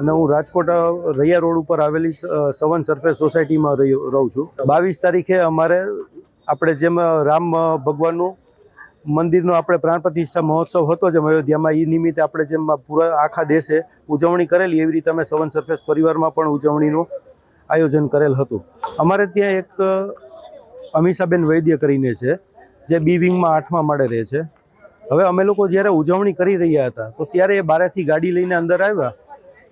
અને હું રાજકોટ રૈયા રોડ ઉપર આવેલી સવન સરફેસ સોસાયટીમાં રહું છું. બાવીસ તારીખે અમારે, આપણે જેમ રામ ભગવાનનું મંદિરનો આપણે પ્રાણ પ્રતિષ્ઠા મહોત્સવ હતો જેમ અયોધ્યામાં એ નિમિત્તે આપણે જેમ પૂરા આખા દેશે ઉજવણી કરેલી, એવી રીતે અમે સવન સરફેસ પરિવારમાં પણ ઉજવણીનું આયોજન કરેલ હતું. અમારે ત્યાં એક અમીષાબેન વૈદ્ય કરીને છે, જે બી વિંગમાં આઠમા માળે રહે છે. હવે અમે લોકો જ્યારે ઉજવણી કરી રહ્યા હતા, તો ત્યારે એ બારેથી ગાડી લઈને અંદર આવ્યા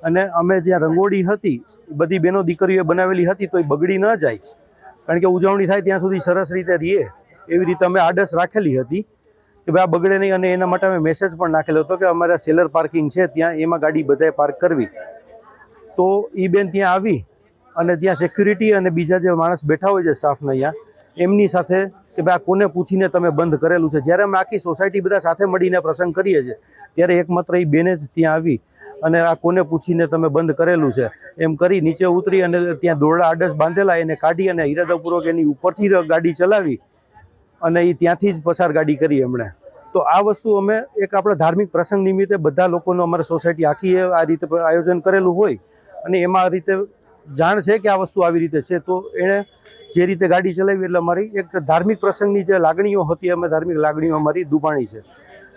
અને અમે જ્યાં રંગોળી હતી, બધી બહેનો દીકરીઓએ બનાવેલી હતી તો એ બગડી ન જાય. કારણ કે ઉજવણી થાય ત્યાં સુધી સરસ રીતે રહીએ. એવી રીતે અમે આડસ રાખેલી હતી કે ભાઈ આ બગડે નહીં અને એના માટે અમે મેસેજ પણ નાખેલો હતો કે અમારા સેલર પાર્કિંગ છે, ત્યાં એમાં ગાડી બધાએ પાર્ક કરવી. તો એ બેન ત્યાં આવી અને ત્યાં સિક્યુરિટી અને બીજા જે માણસ બેઠા હોય છે સ્ટાફના અહીંયા, એમની સાથે કે ભાઈ આ કોને પૂછીને તમે બંધ કરેલું છે? જ્યારે અમે આખી સોસાયટી બધા સાથે મળીને પ્રસંગ કરીએ છીએ, ત્યારે એકમાત્ર એ બેને જ ત્યાં આવી અને આ કોને પૂછીને તમે બંધ કરેલું છે? એમ કરી નીચે ઉતરી અને ત્યાં દોરડા આડસ બાંધેલા, એને કાઢી અને ઈરાદાપૂર્વક એની ઉપરથી ગાડી ચલાવી અને એ ત્યાંથી જ પસાર ગાડી કરી એમણે. તો આ વસ્તુ અમે એક આપણા ધાર્મિક પ્રસંગ નિમિત્તે બધા લોકોનો અમારી સોસાયટી આખી આ રીતે આયોજન કરેલું હોય અને એમાં આ રીતે જાણ છે કે આ વસ્તુ આવી રીતે છે, તો એણે જે રીતે ગાડી ચલાવી એટલે અમારી એક ધાર્મિક પ્રસંગની જે લાગણીઓ હતી, અમે ધાર્મિક લાગણીઓ અમારી દુબાણી છે.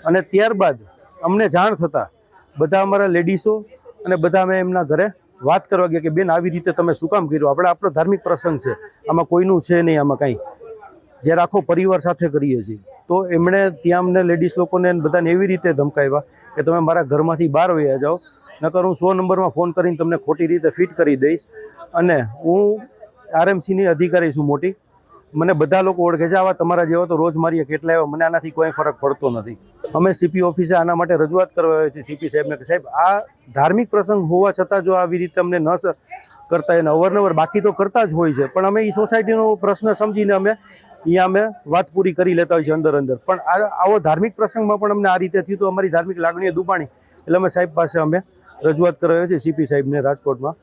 અને ત્યારબાદ અમને જાણ થતાં બધા અમારા લેડીસો અને બધા અમે એમના ઘરે વાત કરવા ગયા કે, બેન, આવી રીતે તમે શું કામ કર્યું? આપણે આપણો ધાર્મિક પ્રસંગ છે. આમાં કોઈનું છે નહીં, આમાં કાંઈ. જ્યારે આખો પરિવાર સાથે કરીએ છીએ. તો એમણે ત્યાં અમને લેડીઝ લોકોને બધાને એવી રીતે ધમકાવ્યા કે, તમે મારા ઘરમાંથી બહાર વયા જાઓ. નકર હું સો નંબરમાં ફોન કરીને તમને ખોટી રીતે ફિટ કરી દઈશ. અને હું આરએમસીની અધિકારી છું મોટી. મને બધા લોકો ઓળખે છે. આવા તમારા જેવા તો રોજ મારીએ કેટલા આવ્યા મને આનાથી કોઈ ફરક પડતો નથી. અમે સીપી ઓફિસે આના માટે રજૂઆત કરવા આવ્યા છીએ સીપી સાહેબને કે સાહેબ, આ ધાર્મિક પ્રસંગ હોવા છતાં જો આવી રીતે અમને ન કરતા એને અવારનવાર, બાકી તો કરતા જ હોય છે. પણ અમે એ સોસાયટીનો પ્રશ્ન સમજીને અમે અહીંયા અમે વાત પૂરી કરી લેતા હોય છે અંદર અંદર. પણ આ આવો ધાર્મિક પ્રસંગમાં પણ અમને આ રીતે થયું તો અમારી ધાર્મિક લાગણીઓ દુબાણી. એટલે અમે સાહેબ પાસે અમે રજૂઆત કરાવ્યો છે સીપી સાહેબને રાજકોટમાં.